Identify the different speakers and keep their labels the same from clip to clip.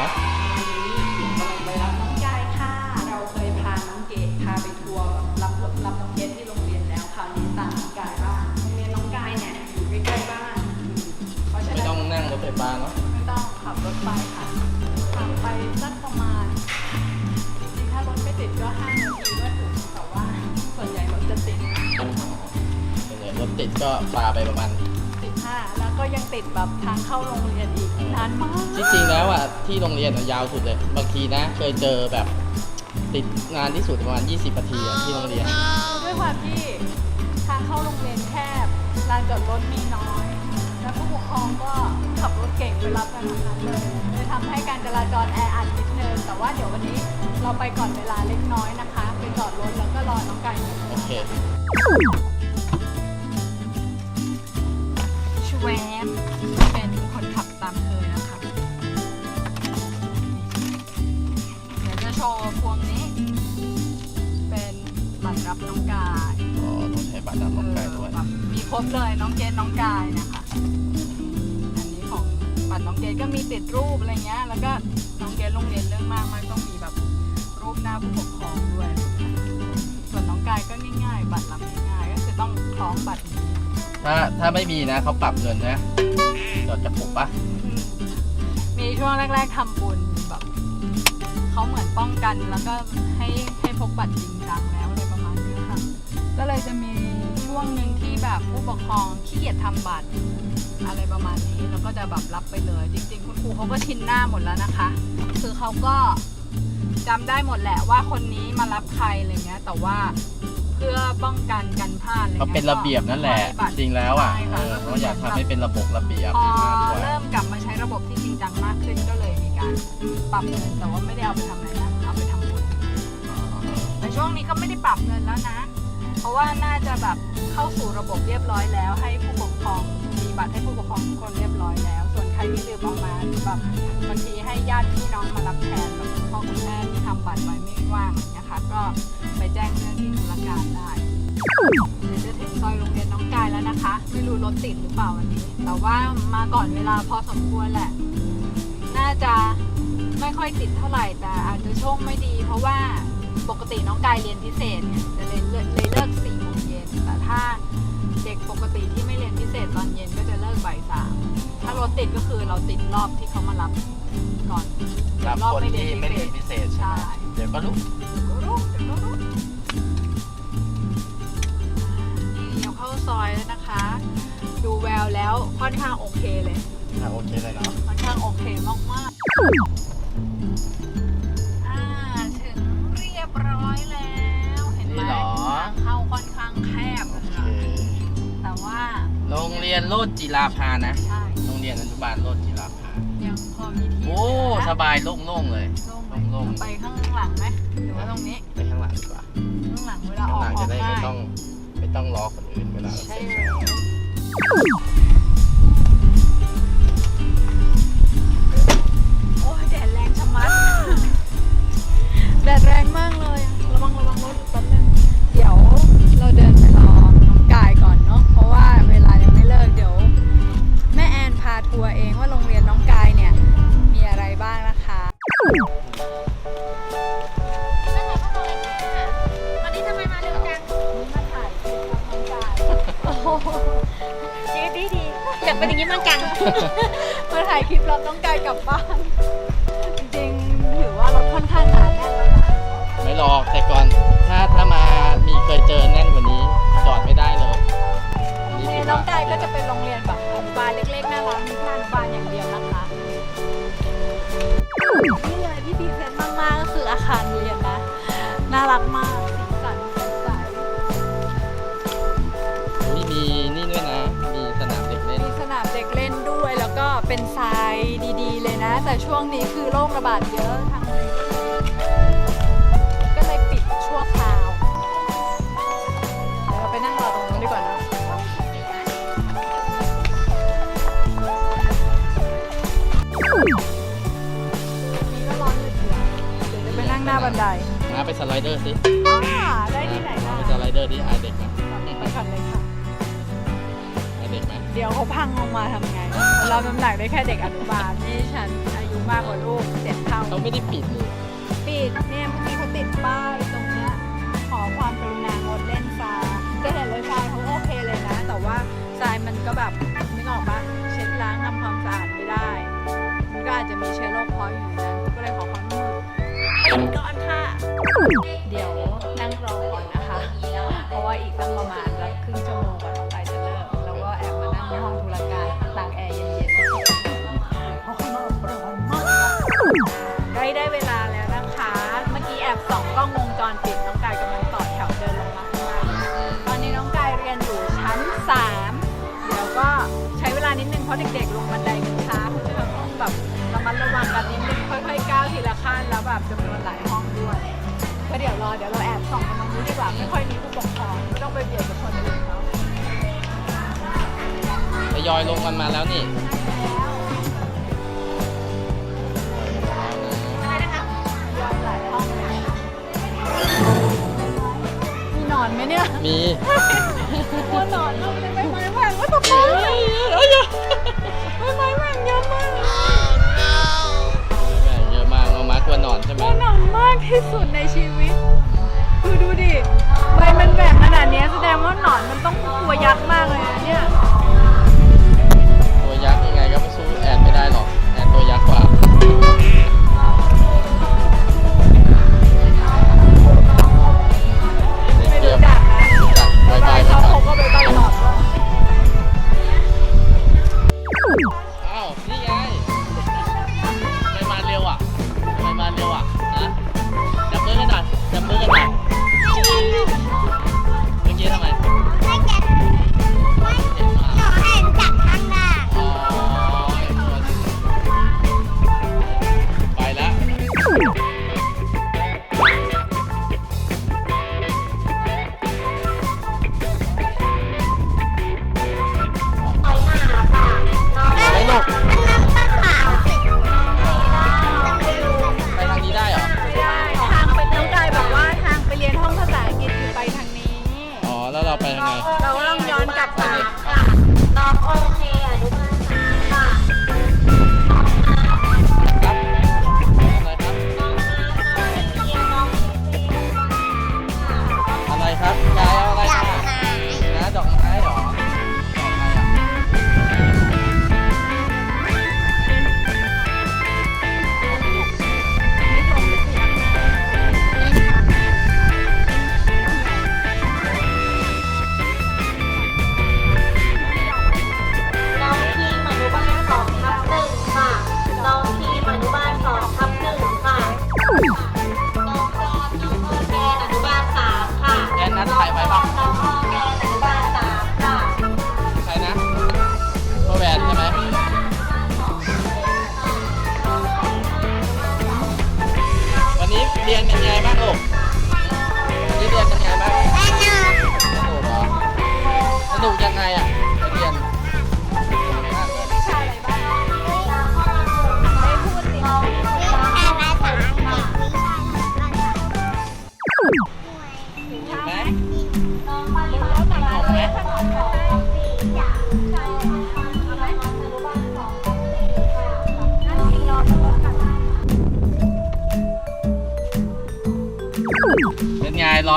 Speaker 1: ฮะ
Speaker 2: ไปรับน้องกายค่ะ เราเคยพาน้องเกดพาไปทัวร์รับรับน้องเกดที่โรงเรียนแล้วคราวนี้ตามน้องกายบ้างโรงเรียนน้องกายเนี่ยอยู่ใกล้ๆบ้านเพราะฉะ
Speaker 1: ไม่
Speaker 2: นั้น
Speaker 1: ต้องนั่งรถไฟฟ้าเนาะ
Speaker 2: ไม่ต้องขับรถไปค่ะขับไปสักประมาณจริงๆถ้ารถไม่ติดก็5นาทีก็ถึงแต่ว่าส่วนใหญ่รถจะติด
Speaker 1: ส่วนใหญ่รถติดก็ปาไปประมาณ
Speaker 2: ติดห้าแล้วก็ยังติดแบบทางเข้าโรงเรียนอีกนานมาก
Speaker 1: ที่จริงแล้วอะที่โรงเรียนอะยาวสุดเลย บางทีนะเคยเจอแบบติดงานที่สุดประมาณ 20นาทีอะที่โรงเรียน
Speaker 2: ด้วยความที่ทางเข้าโรงเรียนแคบลานจอดรถมีน้อย และผู้ปกครองก็ขับรถเก่งไปรับกันทั้งนั้นเลยเลยทำให้การจราจรแออัดนิดนึงแต่ว่าเดี๋ยววันนี้เราไปก่อนเวลาเล็กน้อยนะคะ ไปจอดรถแล้วก็รอน้องไก่
Speaker 1: โอเค
Speaker 2: แวมเป็นคนขับตามเคยนะคะ เดี๋ยวจะโชว์พวงนี้ เป็นบัตรรับน้องกาย
Speaker 1: อ๋อต้องใช้บัตรรับรถไกลด้วย
Speaker 2: แบบมีครบเลยน้องเกดน้องกายนะคะ อันนี้ของบัตรน้องเกดก็มีติดรูปอะไรเงี้ย แล้วก็น้องเกดโรงเรียนเรื่องมากมากต้องมีแบบรูปหน้าผู้ปกครองด้วย ส่วนน้องกายก็ง่าย ๆ บัตรรับง่ายๆก็คือต้องคล้องบัตรนี้
Speaker 1: ถ้าถ้าไม่มีนะเขาปรับเงินนะจอดจะปลุกปะ
Speaker 2: มีช่วงแรก ๆทำบุญแบบเขาเหมือนป้องกันแล้วก็ให้ให้พกบัตรจริงจังแล้วอะไรประมาณนี้ค่ะ ก็เลยจะมีช่วงหนึ่งที่แบบผู้ปกครองขี้เกียจทำบัตรอะไรประมาณนี้แล้วก็จะแบบรับไปเลย จริง ๆ คุณครูเขาก็ชินหน้าหมดแล้วนะคะ คือเขาก็จำได้หมดแหละว่าคนนี้มารับใครอะไรเงี้ยแต่ว่า พื่อป้องกันกันพลาดอะไร
Speaker 1: เขา
Speaker 2: เงี้ย
Speaker 1: เป็นระเบียบนั่นแหละ
Speaker 2: ก็ให้บัต
Speaker 1: จริงแล้วอะ
Speaker 2: ใช่
Speaker 1: เอ
Speaker 2: ค่ะ
Speaker 1: อเขาอยากทำให้เป็นระบบระเบียบ
Speaker 2: พอ
Speaker 1: มากกว่า
Speaker 2: เริ่มกลับมาใช้ระบบที่จริงจังมากขึ้นก็เลยมีการปรับเงินแต่ว่าไม่ได้เอาไปทำอะไรนะเอาไปทำบุญแต่ช่วงนี้ก็ไม่ได้ปรับเงินแล้วนะ เพราะว่าน่าจะแบบเข้าสู่ระบบเรียบร้อยแล้ว ให้ผู้ปกครองมีบัตรให้ผู้ปกครองทุกคนเรียบร้อยแล้วส่วน ใครที่ลืมเอามาหรือแบบบางทีให้ญาติพี่น้องมารับแทนแบบคุณพ่อคุณแม่ที่ทำบัตรไว้ไม่ว่างอย่างเงี้ยค่ะก็ไปแจ้งเจ้าหน้าที่ธุรการได้เดี๋ยวจะถึงซอยโรงเรียนน้องกายแล้วนะคะ ไม่รู้รถติดหรือเปล่าวันนี้ แต่ว่ามาก่อนเวลาพอสมควรแหละ น่าจะไม่ค่อยติดเท่าไหร่แต่อาจจะโชคไม่ดี เพราะว่าปกติน้องกายเรียนพิเศษเนี่ยจะเลยเลิกเลยเลิกสี่โม น แต่ถ้าเด็กปกติที่ไม่เรียนพิเศษตอนเย็นก็จะเลิกบ่ายสามถ้ารถติดก็คือเราติดรอบที่เขามารับก่อน
Speaker 1: รับ
Speaker 2: รอบ
Speaker 1: คนที่ไม่เรียนพิเศษใช่ไหม
Speaker 2: ใช่
Speaker 1: เดี๋ยวก็รู้
Speaker 2: เดี๋ยวก็รู้เดี๋ยวก็รู้นี่เดี๋ยวเข้าซอยแล้วนะคะ ดูแววแล้วค่อนข้างโอเคเลย
Speaker 1: อะโอเคเลยเนาะ
Speaker 2: ค่อนข้างโอเคมากมาก รงเรี
Speaker 1: ยนโลดจิราภานะ
Speaker 2: ใช่
Speaker 1: โรงเรียนอนุบาลโลดจิราภา
Speaker 2: ยังพอมีที่
Speaker 1: โอ้
Speaker 2: เหลื
Speaker 1: สบายโล่งๆเลย
Speaker 2: โล่งไหม
Speaker 1: โล่งๆ
Speaker 2: ไปข้างหลังไหมหรือว่าตรงนี้
Speaker 1: ไปข้างหลังดีกว่า
Speaker 2: ข้างหลังเวลา
Speaker 1: ข้า
Speaker 2: องอก
Speaker 1: หลัง
Speaker 2: อ
Speaker 1: จะ
Speaker 2: อก
Speaker 1: ได้ไม่
Speaker 2: ง่าย
Speaker 1: ต้องไม่ต้องรอคนอื่นเวลาเรา
Speaker 2: ใช่
Speaker 1: เซ็น
Speaker 2: แล้วโอ้ยแดดแรงชะมัด แดดแรงมากเลยระวังระวังรถ อนพาทัวร์เองว่าโรงเรียนน้องกายเนี่ยมีอะไรบ้างนะคะ
Speaker 3: วันนี้ทำไมมาเร็วจัง
Speaker 2: มาถ่ายคลิปกับน้องกาย
Speaker 3: โอ้โหชีวิตดีดีอยากเป็นอย่างนี้บ้างจัง
Speaker 2: มาถ่ายคลิปรับน้องกายกลับบ้านจริงๆถือว่ารถค่อนข้างหนาแน่นแล้วนะ
Speaker 1: ไม่รอแต่ก่อนถ้าถ้ามามีเคยเจอแน่นกว่านี้จอดไม่ได้เลยอันนี้
Speaker 2: โรงเรี
Speaker 1: ถื
Speaker 2: ยน
Speaker 1: อ
Speaker 2: น้อ
Speaker 1: ว่าง
Speaker 2: กายก็จะเป็นโรงเรียนแบบ รักมากสีสันสดใส
Speaker 1: อุ๊ยมีนี่ด้วยนะ มีสนามเด็กเล่น
Speaker 2: มีสนามเด็กเล่นด้วย แล้วก็เป็นทรายดีๆ เลยนะ แต่ช่วงนี้คือโรคระบาดเยอะทางเลยก็เลยปิดชั่วคราวเดี๋ยวเราไปนั่งรอตรงนู้นดีกว่านะนี่ก็ร้อนอยู่เดียวเดี๋ยวจะไปนั่งหน้าบันได
Speaker 1: มาไปสไลเดอร์สิ
Speaker 2: อ่าได้ที่ไหน
Speaker 1: มา
Speaker 2: นะ
Speaker 1: ไปสไลเดอร์ที่อายเด็กไหม
Speaker 2: ไปขันเลยค่ะ
Speaker 1: อายเด็กไหม
Speaker 2: เดี๋ยวเขาพังลงมาทำไง เราน้ำหนักได้แค่เด็กอนุบาลนี่ฉันอายุมากกว่าลูกเสีย
Speaker 1: เขาไม่ได้ปิดเลย
Speaker 2: ปิดเนี่ยเมื่อกี้เขาติดป้ายตรงเนี้ยขอความกรุณางดเล่นทรายจะเห็นเลยทรายเขาโอเคเลยนะ แต่ว่าทรายมันก็แบบ รปิดน้องกายกำลังต่อแถวเดินลงมาข้างล่างตอนนี้น้องกายเรียนอยู่ชั้น 3 เดี๋ยวก็ใช้เวลานิดนึงเพราะเด็กๆลงบันไดกันช้าคุณจะต้องแบบระมัดระวังกันนิดนึงค่อยๆก้าวทีละขั้นแล้วแบบจำนวนหลายห้องด้วยก็เดี๋ยวรอเดี๋ยวเราแอบส่องกันตรงนี้ดีกว่าไม่ค่อยมีผู้ปกครองไม่ต้องไปเบียดกับคนอื่นเขา
Speaker 1: ทยอยลงกันมาแล้วนี่
Speaker 2: อนไหมเนี่ย
Speaker 1: มี
Speaker 2: กลัวหนอนเราเลยไม่ไม้แหว่งว่าตกใจไม่ไม้แหว่งเยอะมาก
Speaker 1: เยอะมากเอามากลัวหนอนใช่ไห
Speaker 2: ก
Speaker 1: ม
Speaker 2: ลัวหนอนมากที่สุดในชีวิต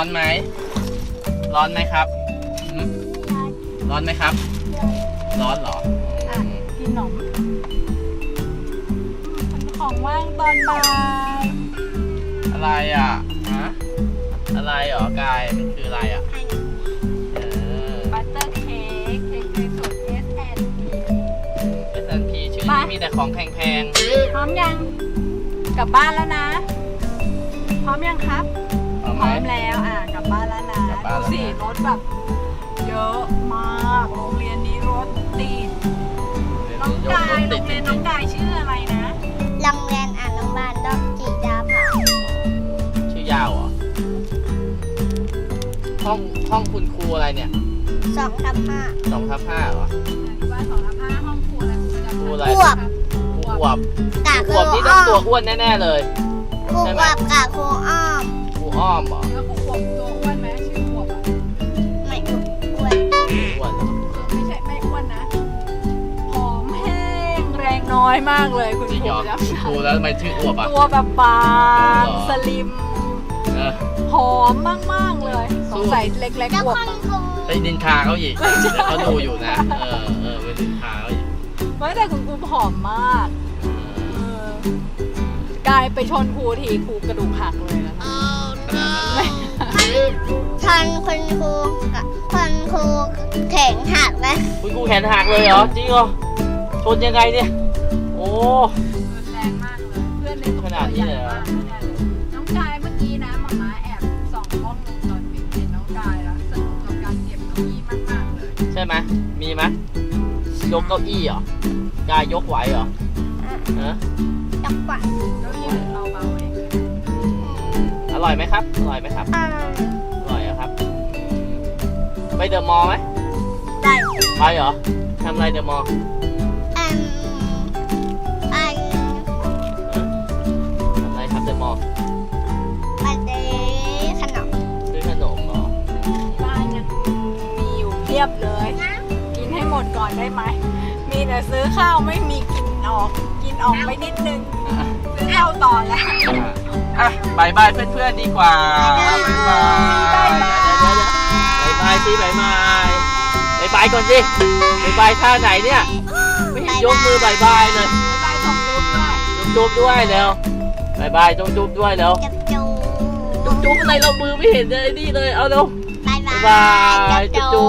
Speaker 1: อนไหม ร้อนไหมครับหืมร้อนไหมครับ ร้อนเหรอ
Speaker 2: อะกินขนมของว่างตอนบ่าย
Speaker 1: อะไรอะ ฮะ อะไรเหรอกาย มันคืออะไรอะ เออ
Speaker 2: บัตเตอร์เค้กเค้กในสูตร S N P
Speaker 1: S&P ชื่อ
Speaker 2: มา
Speaker 1: นี้มีแต่ของแพง
Speaker 2: พร้อมยัง กลับบ้านแล้วนะ พร้อมยังครับ
Speaker 1: ๆเอา
Speaker 2: พ
Speaker 1: ไหม
Speaker 2: ร้อมแล้วอะกลับบ้านแล้วนะ
Speaker 1: กลับบ้าน
Speaker 2: ดู
Speaker 1: แล้วนะ
Speaker 2: สิรถแบบเยอะมากโรงเรียนนี้รถติดน้องกาย
Speaker 1: รถ
Speaker 2: โร
Speaker 1: ติด
Speaker 2: งเรียนน้องกายชื่ออะไรนะ
Speaker 4: โรงเรียนอนุบาลดอกจิดาผา
Speaker 1: ชื่อยาวเหรอห้องห้องคุณครูอะไรเนี่ย
Speaker 4: สองทับห้า
Speaker 1: สองทับห้าเหรอ
Speaker 2: บ้านสองทับห้าห้องครูอะไรครูจำ
Speaker 1: ครูอะไร
Speaker 4: ขวบ
Speaker 1: ครูอวบ
Speaker 4: กะ
Speaker 1: ค
Speaker 4: ค
Speaker 1: รู
Speaker 4: รู
Speaker 1: อวบนี่ต้
Speaker 4: อ้
Speaker 1: อง
Speaker 4: อ
Speaker 1: ตัว
Speaker 4: ม
Speaker 1: อ้วนแน่ๆเลย
Speaker 4: ครูอวบกะครูอ้อม
Speaker 1: ครู อ้อมเหรอ
Speaker 2: แล้วครูขวบตัวอ้วนไหมชื่อขวบอะ
Speaker 4: ไม่อ้วน
Speaker 1: อ้วนเหรอ
Speaker 2: คือไม่ใช่ไม่อ้วนนะผอมแห้งแรงน้อยน้อยมากเลยคุณ
Speaker 1: จริง
Speaker 2: ค
Speaker 1: เห
Speaker 2: รู
Speaker 1: รอ
Speaker 2: แล้ว
Speaker 1: ครูแล้วทำไมชื่ออวบอะ
Speaker 2: ตัวแบบบาง
Speaker 1: เหรอ
Speaker 2: สลิม
Speaker 1: เออ
Speaker 2: ผอมมากๆเลยสงสัยเล็ก
Speaker 4: แล้ว
Speaker 2: ๆอวบ
Speaker 4: คนครู
Speaker 1: ไปดินทาเขาอีกเดี๋ยวเขาดูอยู่นะ เออเออไปดินทาเขาอีก
Speaker 2: ไม่แต่คุณครูผอมมากเออกายไปชนครูทีครูกระดูกหักเลยนะ
Speaker 1: ขนา ดนั้นเลย
Speaker 4: ทันคนครูกับคนครูแข็งหักไหม
Speaker 1: คุณครูแขนหักเลยเหรอ จริงเหรอชนยังไงเนี่ย โอ้
Speaker 2: รุนแรงมากเลย เพื่อนในกลุ่ม
Speaker 1: ขนาดนี้เลยเหรอ
Speaker 2: ตัวใญ่มากน้องกายเมื่อกี้นะหมาม้าแอบส่องกล้องวงจรปิดเห็นน้องกายแล้วสนุกกับการเก็บเก้าอี้มากๆเลย
Speaker 1: ใช่ไหมมีไหมยกเก้าอี้เหรอกายยกไหวเหรอฮะ
Speaker 4: จังหวะ
Speaker 2: เก้าอี้มันเบาๆเอง
Speaker 1: อ ร่อยไหมครับ อร่อยไหมครับ
Speaker 4: อ่า
Speaker 1: อร่อยเหรอครับ ไปเดอะมอลล์ไหม
Speaker 4: ได้
Speaker 1: ไปเหรอทำอะไรเดอะมอลล์
Speaker 4: อันอัน
Speaker 1: ทำอะไรครับเดอะมอลล์
Speaker 4: อันนี้ขนม
Speaker 1: ซื้อขนมเหรอ
Speaker 2: บ้านยังมีอยู่เพียบเลย กินให้หมดก่อนได้ไหม มีแต่ซื้อข้าวไม่มีกินออกกิ นออกไปนิดนึงซื้อข้าวต่อแล้ว
Speaker 1: อะบายบายเพื่อนๆดีกว่าบายบาย
Speaker 2: บ๊ายบาย
Speaker 1: เดี๋ยวๆๆบายบายสิบายบายบายบายก่อนสิบายบายท่าไหนเนี่ย ไม่เห็นยกมือบายบายเลย
Speaker 2: ไปส่งรูปด้วย
Speaker 1: จุ๊บๆด้วยเร็วบายบายต้องจุ๊บด้วยเร็ว
Speaker 4: จับจู
Speaker 1: จุ๊บๆอะไรเรามือไม่เห็นเลยนี่เลยเอาเร็ว
Speaker 4: บายบาย
Speaker 1: บ๊ายบาย
Speaker 4: จับจู